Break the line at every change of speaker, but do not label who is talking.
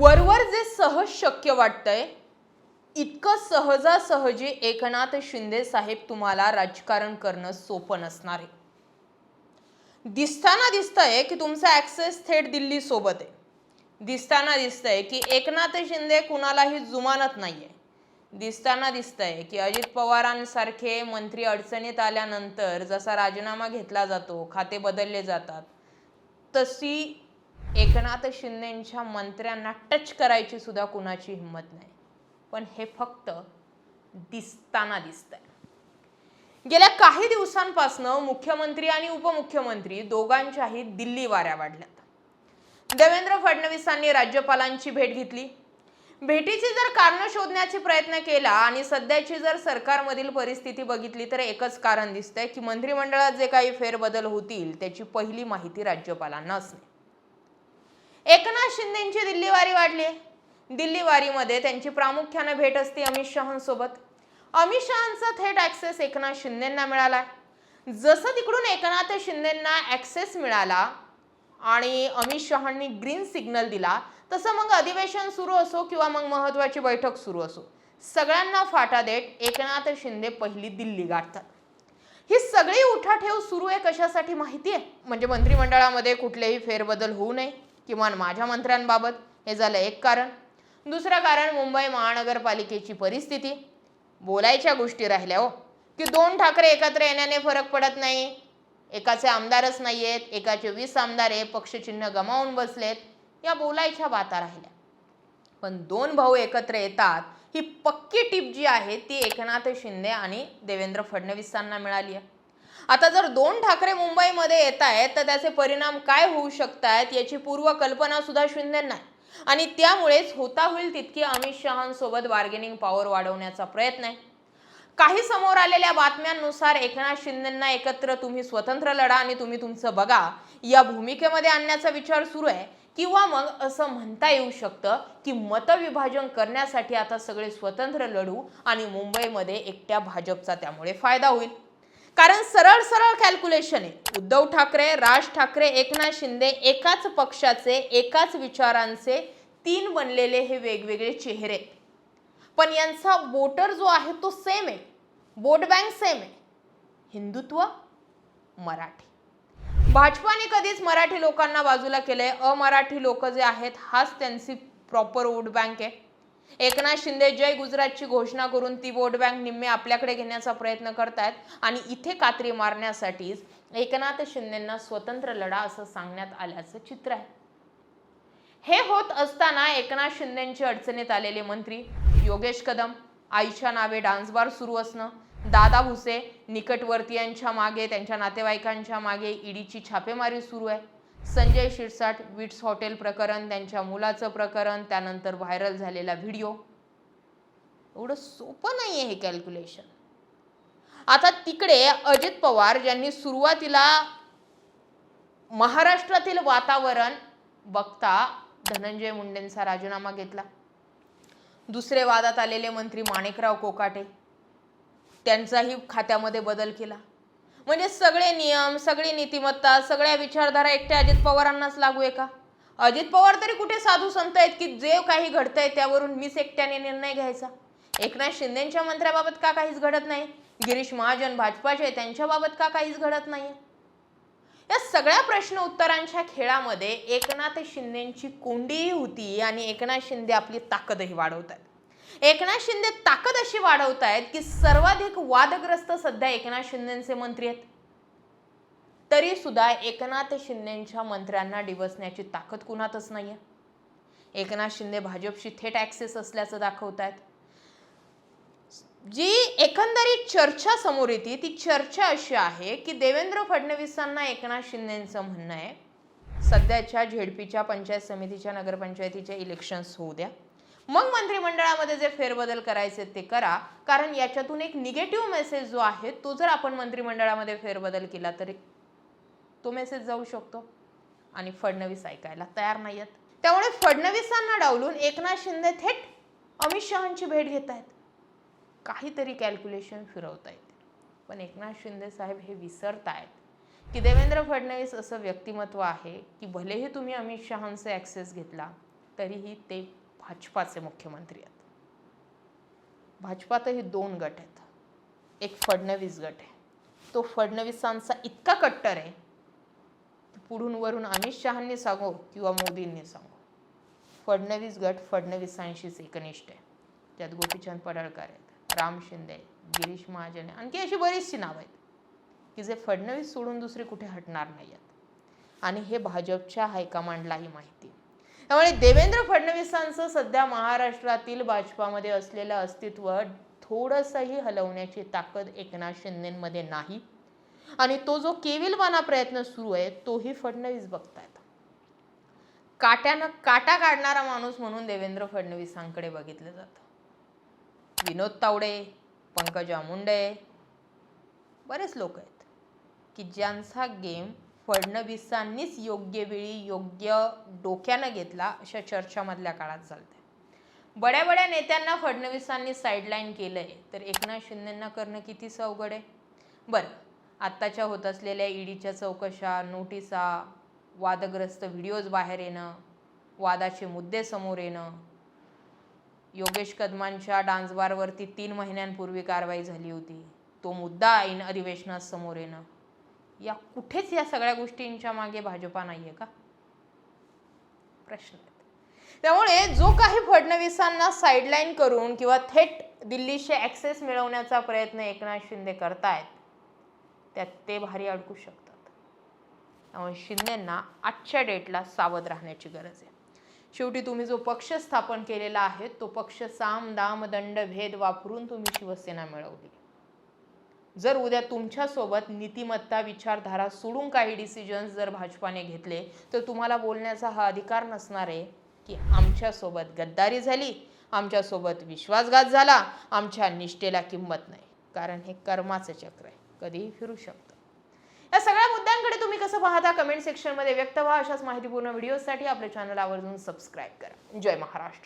वरवर जे सहज शक्य वाटतंय इतकं सहजासहजी एकनाथ शिंदे साहेब तुम्हाला राजकारण करणं सोपं नसणार आहे. दिसताना दिसतंय की तुमचा ॲक्सेस थेट दिल्ली सोबत आहे. दिसताना दिसतंय की एकनाथ शिंदे कुणालाही जुमानत नाहीये. दिसताना दिसतंय की अजित पवारांसारखे मंत्री अडचणीत आल्यानंतर जसा राजीनामा घेतला जातो खाते बदलले जातात तशी एकनाथ शिंदेंच्या मंत्र्यांना टच करायची सुद्धा कुणाची हिंमत नाही. पण हे फक्त दिसताना दिसतंय. गेल्या काही दिवसांपासनं मुख्यमंत्री आणि उपमुख्यमंत्री दोघांच्याही दिल्ली वाऱ्या वाढल्यात. देवेंद्र फडणवीसांनी राज्यपालांची भेट घेतली. भेटीची जर कारणं शोधण्याचे प्रयत्न केला आणि सध्याची जर सरकारमधील परिस्थिती बघितली तर एकच कारण दिसतंय की मंत्रिमंडळात जे काही फेरबदल होतील त्याची पहिली माहिती राज्यपालांना असणे. एकनाथ शिंदेची दिल्ली वारी वाढली. आहे दिल्ली वारीमध्ये त्यांची प्रामुख्यानं भेट असते अमित शहांसोबत. अमित शहांचा थेट ॲक्सेस एकनाथ शिंदेंना मिळाला जसं तिकडून एकनाथ शिंदेंना ॲक्सेस मिळाला आणि अमित शहांनी ग्रीन सिग्नल दिला तसं मग अधिवेशन सुरू असो किंवा मग महत्त्वाची बैठक सुरू असो सगळ्यांना फाटा देत एकनाथ शिंदे पहिली दिल्ली गाठतात. ही सगळी उठाठेव सुरू आहे कशासाठी माहिती आहे म्हणजे मंत्रिमंडळामध्ये कुठलेही फेरबदल होऊ नये. किमान माझ्या मंत्र्यांबाबत हे झालं एक कारण. दुसरं कारण मुंबई महानगरपालिकेची परिस्थिती. बोलायच्या गोष्टी राहिल्या हो. की दोन ठाकरे एकत्र येण्याने फरक पडत नाही. एकाचे आमदारच नाही आहेत एकाचे वीस आमदार आहे पक्षचिन्ह गमावून बसलेत. या बोलायच्या बाता राहिल्या. पण दोन भाऊ एकत्र येतात ही पक्की टीप जी आहे ती एकनाथ शिंदे आणि देवेंद्र फडणवीसांना मिळाली आहे. आता जर दोन ठाकरे मुंबईमध्ये येत आहेत तर त्याचे परिणाम काय होऊ शकतात याची पूर्वकल्पना सुद्धा शिंदेंना नाही. आणि त्यामुळेच होता होईल तितकी अमित शहांसोबत बार्गेनिंग पॉवर वाढवण्याचा प्रयत्न आहे. काही समोर आलेल्या बातम्यांनुसार एकनाथ शिंदेंना एकत्र तुम्ही स्वतंत्र लढा आणि तुम्ही तुमचं बघा या भूमिकेमध्ये आणण्याचा विचार सुरू आहे. किंवा मग असं म्हणता येऊ शकतं की मतविभाजन करण्यासाठी आता सगळे स्वतंत्र लढू आणि मुंबईमध्ये एकट्या भाजपचा त्यामुळे फायदा होईल. कारण सरळ सरळ कॅल्क्युलेशन आहे. उद्धव ठाकरे राज ठाकरे एकनाथ शिंदे एकाच पक्षाचे एकाच विचारांचे तीन बनलेले हे वेगवेगळे चेहरे. पण यांचा वोटर जो आहे तो सेम आहे. वोट बँक सेम आहे. हिंदुत्व मराठी. भाजपाने कधीच मराठी लोकांना बाजूला केलंय. अमराठी लोक जे आहेत हाच त्यांची प्रॉपर वोट बँक आहे. एकनाथ शिंदे जय गुजरातची घोषणा करून ती वोट बँक निम्मे आपल्याकडे घेण्याचा प्रयत्न करतायत. आणि इथे कात्री मारण्यासाठीच एकनाथ शिंदेंना स्वतंत्र लढा असं सांगण्यात आल्याचं चित्र आहे. हे होत असताना एकनाथ शिंदेंचे अडचणीत आलेले मंत्री योगेश कदम आईच्या नावे डान्स बार सुरू असणं दादा भुसे निकटवर्तीयांच्या मागे त्यांच्या नातेवाईकांच्या मागे ईडीची छापेमारी सुरू आहे. संजय शिरसाट विट्स हॉटेल प्रकरण त्यांच्या मुलाचं प्रकरण त्यानंतर व्हायरल झालेला व्हिडिओ. एवढं सोपं नाही आहे हे कॅल्क्युलेशन आता तिकडे अजित पवार ज्यांनी सुरुवातीला महाराष्ट्रातील वातावरण बघता धनंजय मुंडेंचा राजीनामा घेतला. दुसरे वादात आलेले मंत्री माणिकराव कोकाटे त्यांचाही खात्यामध्ये बदल केला. म्हणजे सगळे नियम सगळी नीतिमत्ता सगळ्या विचारधारा एकट्या अजित पवारांनाच लागू आहे का? अजित पवार तरी कुठे साधू संत आहेत की जे काही घडतंय त्यावरून मीच एकट्याने निर्णय घ्यायचा? एकनाथ शिंदेच्या मंत्र्याबाबत का काहीच घडत नाही? गिरीश महाजन भाजपाचे त्यांच्याबाबत का काहीच घडत नाही? या सगळ्या प्रश्न उत्तरांच्या खेळामध्ये एकनाथ शिंदेची कोंडीही होती आणि एकनाथ शिंदे आपली ताकदही वाढवत एकनाथ शिंदे ताकद अशी वाढवत आहेत की सर्वाधिक वादग्रस्त सध्या एकनाथ शिंदेचे मंत्री आहेत. तरी सुद्धा एकनाथ शिंदेच्या मंत्र्यांना डिवसण्याची ताकद कुणातच नाहीये. एकनाथ शिंदे भाजपशी थेट ॲक्सेस असल्याचं दाखवत आहेत जी एकंदरीत चर्चा समोर येते ती चर्चा अशी आहे की देवेंद्र फडणवीसांना एकनाथ शिंदेचं म्हणणं आहे सध्याच्या झेडपीच्या पंचायत समितीच्या नगरपंचायतीच्या इलेक्शन्स होऊ द्या. मग मंत्रिमंडळामध्ये जे फेरबदल करायचे ते करा. कारण याच्यातून एक निगेटिव्ह मेसेज जो आहे तो जर आपण मंत्रिमंडळामध्ये फेरबदल केला तरी तो मेसेज जाऊ शकतो. आणि फडणवीस ऐकायला तयार नाही आहेत त्यामुळे फडणवीसांना डावलून एकनाथ शिंदे थेट अमित शहांची भेट घेत आहेत काहीतरी कॅल्क्युलेशन फिरवता येते पण एकनाथ शिंदे साहेब हे विसरत आहेत की देवेंद्र फडणवीस असं व्यक्तिमत्व आहे की भलेही तुम्ही अमित शहांचा ॲक्सेस घेतला तरीही ते भाजपाचे मुख्यमंत्री आहेत. भाजपातही दोन गट आहेत. एक फडणवीस गट आहे. तो फडणवीसांचा इतका कट्टर आहे पुढून वरून अमित शहांनी सांगो किंवा मोदींनी सांगो फडणवीस गट फडणवीसांशीच एकनिष्ठ आहे. त्यात गोपीचंद पडळकर आहेत राम शिंदे गिरीश महाजन आहे. आणखी अशी बरीचशी नावं आहेत की जे फडणवीस सोडून दुसरे कुठे हटणार नाही आहेत आणि हे भाजपच्या हायकमांडलाही माहिती त्यामुळे देवेंद्र फडणवीसांचं सध्या महाराष्ट्रातील भाजपामध्ये असलेलं अस्तित्व थोडंसंही हलवण्याची ताकद एकनाथ शिंदेमध्ये नाही. आणि तो जो केविलवाना प्रयत्न सुरू आहे तोही फडणवीस बघतायत. काट्यानं काटा काढणारा माणूस म्हणून देवेंद्र फडणवीसांकडे बघितलं जातं. विनोद तावडे पंकजा मुंडे बरेच लोक आहेत की ज्यांचा गेम फडणवीसांनीच योग्य वेळी योग्य डोक्यानं घेतला अशा चर्चामधल्या काळात चालते बड्या बड्या नेत्यांना फडणवीसांनी साईडलाईन केलंय. तर एकनाथ शिंदेंना करणं कितीच अवघड आहे? बरं आत्ताच्या होत असलेल्या ईडीच्या चौकशा नोटिसा वादग्रस्त व्हिडिओज बाहेर येणं वादाचे मुद्दे समोर येणं योगेश कदमांच्या डान्सबारवरती तीन महिन्यांपूर्वी कारवाई झाली होती. तो मुद्दा ऐन अधिवेशनात समोर येणं. या कुठेच या सगळ्या गोष्टींच्या मागे भाजपा नाही आहे का? प्रश्न त्यामुळे जो काही फडणवीसांना साईडलाईन करून किंवा थेट दिल्लीशी ॲक्सेस मिळवण्याचा प्रयत्न एकनाथ शिंदे करतायत त्यात ते भारी अडकू शकतात. त्यामुळे शिंदेंना आजच्या डेटला सावध राहण्याची गरज आहे. शेवटी तुम्ही जो पक्ष स्थापन केलेला आहे तो पक्ष साम दाम दंड भेद वापरून तुम्ही शिवसेना मिळवली. जर उद्या तुमच्यासोबत नीतिमत्ता विचारधारा सोडून काही डिसिजन्स जर भाजपाने घेतले तर तुम्हाला बोलण्याचा हा अधिकार नसणार आहे की आमच्यासोबत गद्दारी झाली आमच्यासोबत विश्वासघात झाला आमच्या निष्ठेला किंमत नाही. कारण हे कर्माचं चक्र आहे. कधीही फिरू शकतं. या सगळ्या मुद्द्यांकडे तुम्ही कसं पाहता कमेंट सेक्शनमध्ये व्यक्त व्हा. अशाच माहितीपूर्ण व्हिडिओसाठी आपल्या चॅनल आवर्जून सबस्क्राईब करा. जय महाराष्ट्र.